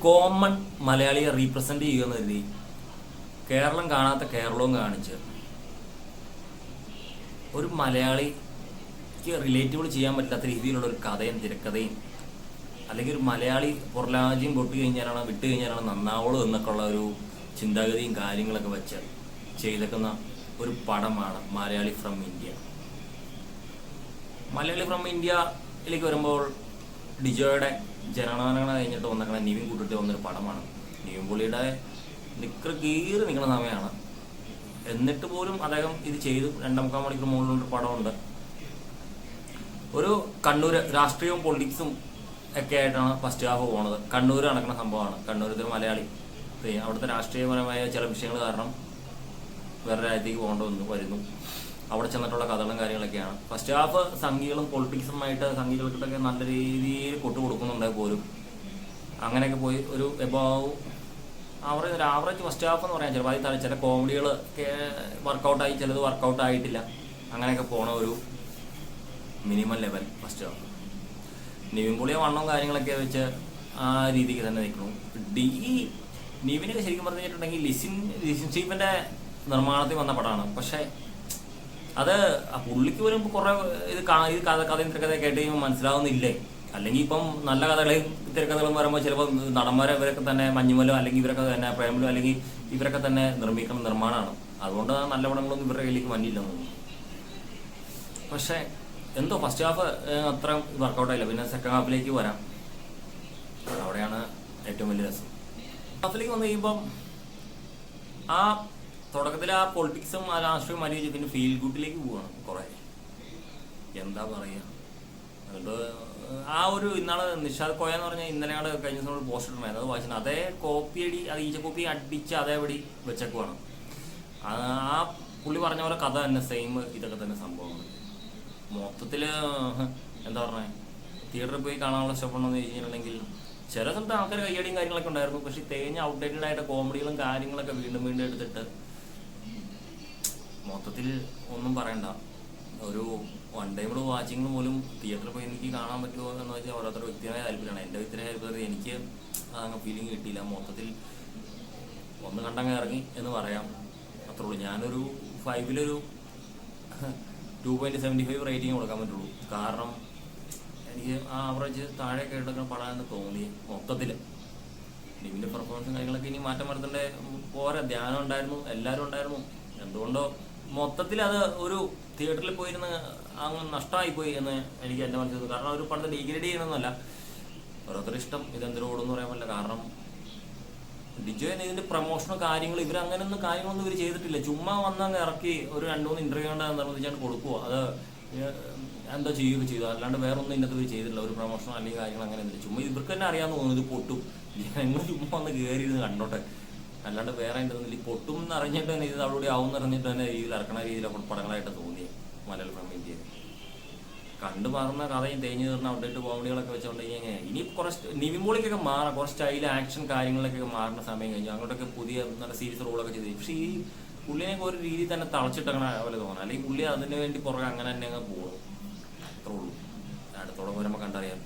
Common മലയാളിയെ represent ചെയ്യുന്ന രീതി കേരളം കാണാത്ത കേരളവും കാണിച്ച് ഒരു മലയാളിക്ക് റിലേറ്റബിൾ ചെയ്യാൻ പറ്റാത്ത രീതിയിലുള്ള ഒരു കഥയും തിരക്കഥയും അല്ലെങ്കിൽ ഒരു മലയാളി പുറലാജ്യം പൊട്ടി കഴിഞ്ഞാലാണ് വിട്ട് കഴിഞ്ഞാലാണ് നന്നാവുള്ളൂ എന്നൊക്കെ ഉള്ള ഒരു ചിന്താഗതിയും കാര്യങ്ങളൊക്കെ വെച്ച് ചെയ്തേക്കുന്ന ഒരു പടമാണ് Malayali from India. Malayali from ഇന്ത്യയിലേക്ക് വരുമ്പോൾ ഡിജോയുടെ ജനഗണന കഴിഞ്ഞിട്ട് വന്നിരിക്കുന്ന നിവിൻ കൂട്ടിട്ട് വന്നൊരു പടമാണ്. നിവിൻ പുള്ളിയുടെ നിക്കർ കീറി നിൽക്കുന്ന സമയമാണ് എന്നിട്ട് പോലും അദ്ദേഹം ഇത് ചെയ്തു. രണ്ടാം മണിക്കൂർ മുകളിലൊരു പടമുണ്ട്. ഒരു കണ്ണൂർ രാഷ്ട്രീയവും പൊളിറ്റിക്സും ഒക്കെ ആയിട്ടാണ് ഫസ്റ്റ് ഹാഫ് പോകുന്നത് കണ്ണൂർ നടക്കുന്ന സംഭവമാണ്. കണ്ണൂരത്തെ മലയാളി. അവിടുത്തെ രാഷ്ട്രീയപരമായ ചില വിഷയങ്ങൾ കാരണം വേറെ രാജ്യത്തേക്ക് പോകേണ്ടി വന്നു വരുന്നു. അവിടെ ചെന്നിട്ടുള്ള കഥകളും കാര്യങ്ങളൊക്കെയാണ്. ഫസ്റ്റ് ഹാഫ് സംഘികളും പൊളിറ്റിക്സുമായിട്ട് സംഘികൾക്കൊക്കെ നല്ല രീതിയിൽ കൊട്ടു കൊടുക്കുന്നുണ്ടെങ്കിൽ പോലും. അങ്ങനെയൊക്കെ പോയി ഒരു എബോവ് ആവറേജ് ഒരു ആവറേജ് ഫസ്റ്റ് ഹാഫ് എന്ന് പറയാൻ ചിലപ്പോൾ അതിൽ ചില കോമഡികൾ വർക്കൗട്ടായി ചിലത് വർക്കൗട്ട് ആയിട്ടില്ല. അങ്ങനെയൊക്കെ പോണ ഒരു minimum level first half Nivin Pauly വണ്ണവും കാര്യങ്ങളൊക്കെ വെച്ച് ആ രീതിക്ക് തന്നെ നിൽക്കുന്നു. ഡി നിവിനൊക്കെ ശരിക്കും പറഞ്ഞു കഴിഞ്ഞിട്ടുണ്ടെങ്കിൽ ലിസിൻ ലിസിൻ സ്റ്റീഫന്റെ നിർമ്മാണത്തിൽ വന്ന പടമാണ്. പക്ഷേ അത് പുള്ളിക്ക് പോലും കുറെ ഇത് കാ- ഇത് കഥ കഥയും തിരക്കഥയും കേട്ട് കഴിയുമ്പോൾ മനസ്സിലാവുന്നില്ലേ? അല്ലെങ്കിൽ ഇപ്പം നല്ല കഥകളെയും തിരക്കഥകളും വരുമ്പോൾ ചിലപ്പോൾ നടന്മാരെ ഇവരൊക്കെ തന്നെ മഞ്ഞുമലോ അല്ലെങ്കിൽ ഇവരൊക്കെ തന്നെ പ്രേമലോ അല്ലെങ്കിൽ ഇവരൊക്കെ തന്നെ നിർമ്മിക്കണം നിർമ്മാണമാണ്. അതുകൊണ്ട് ആ നല്ല പടങ്ങളൊന്നും ഇവരുടെ കയ്യിലേക്ക് വന്നില്ലെന്ന് തോന്നുന്നു. പക്ഷേ എന്തോ ഫസ്റ്റ് ഹാഫ് അത്ര വർക്കൗട്ട് ആയില്ല. പിന്നെ സെക്കൻഡ് ഹാഫിലേക്ക് വരാം. അവിടെയാണ് ഏറ്റവും വലിയ രസം. ഹാഫിലേക്ക് വന്നു കഴിയുമ്പം ആ തുടക്കത്തിൽ ആ പൊളിറ്റിക്സും ആ രാഷ്ട്രീയവും മാറ്റി പിന്നെ ഫീൽ ഗുഡിലേക്ക് പോവാണ് കുറെ. എന്താ പറയാ? അതുകൊണ്ട് ആ ഒരു ഇന്നാൾ നിഷാദ് കോയ എന്ന് പറഞ്ഞാൽ ഇന്നലെ ആൾ കഴിഞ്ഞ ദിവസം പോസ്റ്റ് ഇട്ടുണ്ടായിരുന്നു അത് വായിച്ചു അതേ കോപ്പി അടി അത് ഈച്ച കോപ്പി അടിച്ച് അതേപടി വെച്ചേക്കുവാണ്. ആ പുള്ളി പറഞ്ഞ പോലെ കഥ തന്നെ സെയിം ഇതൊക്കെ തന്നെ സംഭവമാണ് മൊത്തത്തിൽ എന്താ പറഞ്ഞേ? തിയേറ്ററിൽ പോയി കാണാനുള്ള ഇഷ്ടപ്പെടണമെന്ന് ചോദിച്ചു കഴിഞ്ഞിട്ടുണ്ടെങ്കിൽ ചില സ്ഥലത്ത് ആൾക്കാർ കയ്യടിയും കാര്യങ്ങളൊക്കെ ഉണ്ടായിരുന്നു. പക്ഷെ തേഞ്ഞ ഔട്ട്ഡേറ്റഡ് ആയിട്ട് കോമഡികളും കാര്യങ്ങളൊക്കെ വീണ്ടും വീണ്ടും എടുത്തിട്ട് മൊത്തത്തിൽ ഒന്നും പറയണ്ട. ഒരു വൺ ടൈമിൽ വാച്ചിങ് പോലും തിയേറ്ററിൽ പോയി എനിക്ക് കാണാൻ പറ്റുമോ എന്ന് വെച്ചാൽ ഓരോരുത്തരുടെ വ്യക്തിപരമായ താല്പര്യമാണ്. എന്റെ വ്യക്തിയായ താല്പര്യം എനിക്ക് അങ്ങ് ഫീലിംഗ് കിട്ടിയില്ല. മൊത്തത്തിൽ ഒന്ന് കണ്ടങ്ങ് ഇറങ്ങി എന്ന് പറയാം. അത്രേ ഉള്ളൂ. ഞാനൊരു ഫൈവിലൊരു two point seventy five rating കൊടുക്കാൻ പറ്റുള്ളൂ. കാരണം എനിക്ക് ആ ആവറേജ് താഴെയൊക്കെ എടുക്കുന്ന പടാന്ന് തോന്നി മൊത്തത്തിൽ നിവിന്റെ പെർഫോമൻസും കാര്യങ്ങളൊക്കെ ഇനി മാറ്റം വരുത്തേണ്ട? പോരാ. ധ്യാനം ഉണ്ടായിരുന്നു. എല്ലാവരും ഉണ്ടായിരുന്നു. എന്തുകൊണ്ടോ മൊത്തത്തിൽ അത് ഒരു തിയേറ്ററിൽ പോയിരുന്ന് അങ്ങ് നഷ്ടമായി പോയി എന്ന് എനിക്ക് എന്റെ മനസ്സിൽ. കാരണം ഒരു പടത്തെ ഡിഗ്രേഡ് ചെയ്യണമെന്നല്ല ഓരോരുത്തർ ഇഷ്ടം ഇതെന്തൊരു ഓടുന്നു പറയാൻ പറ്റില്ല. കാരണം ഡിജോ ഇതിന്റെ പ്രൊമോഷനോ കാര്യങ്ങൾ ഇവർ അങ്ങനെയൊന്നും കാര്യങ്ങളൊന്നും ഇവർ ചെയ്തിട്ടില്ല. ചുമ്മാ വന്നങ്ങ് ഇറക്കി ഒരു രണ്ടുമൂന്ന് ഇന്റർവ്യൂ കൊണ്ട് നിർബന്ധിച്ചാണ് കൊടുക്കുക. അത് എന്തോ ചെയ്യുകയൊക്കെ ചെയ്തു. അല്ലാണ്ട് വേറെ ഒന്നും ഇന്നത്തെ ഇവർ ചെയ്തിട്ടില്ല. ഒരു പ്രൊമോഷനോ അല്ലെങ്കിൽ കാര്യങ്ങൾ അങ്ങനെ ചുമ്മാ ഇവർക്ക് തന്നെ അറിയാമെന്ന് തോന്നുന്നു ഇത് പൊട്ടും. ഞങ്ങൾ ചുമ്മാ വന്ന് കയറി ഇരുന്ന് കണ്ടോട്ടെ. അല്ലാണ്ട് വേറെ അതിന്റെ ഒന്നും ഈ പൊട്ടും എന്ന് അറിഞ്ഞിട്ട് തന്നെ ഇത് അവിടെ ആവും അറിഞ്ഞിട്ട് തന്നെ രീതിയിൽ ഇറക്കണ രീതിയിലൊക്കെ പടങ്ങളായിട്ട് തോന്നി മലയാള ഫ്രം ഇന്ത്യയിൽ. കണ്ടു മാറുന്ന കഥയും തേഞ്ഞു തീർന്ന അപ്ഡേറ്റ് കോമഡികളൊക്കെ വെച്ചുകൊണ്ട് ഇങ്ങനെ. ഇനി കുറച്ച് നിവിമോളിക്കൊക്കെ മാറാം കുറച്ച് സ്റ്റൈൽ ആക്ഷൻ കാര്യങ്ങളിലൊക്കെ മാറുന്ന സമയം കഴിഞ്ഞു. അങ്ങോട്ടൊക്കെ പുതിയ നല്ല സീരീസ് റോളൊക്കെ ചെയ്തു പക്ഷേ ഈ പുള്ളിനെ ഒരു രീതിയിൽ തന്നെ തളച്ചിട്ടങ്ങനെ പോലെ തോന്നാം അല്ലെങ്കിൽ പുള്ളി അതിന് വേണ്ടി പുറകെ അങ്ങനെ തന്നെ അങ്ങ് പോകും അത്രേ ഉള്ളൂ. അടുത്തോടെ വരുമ്പോൾ കണ്ടറിയാം.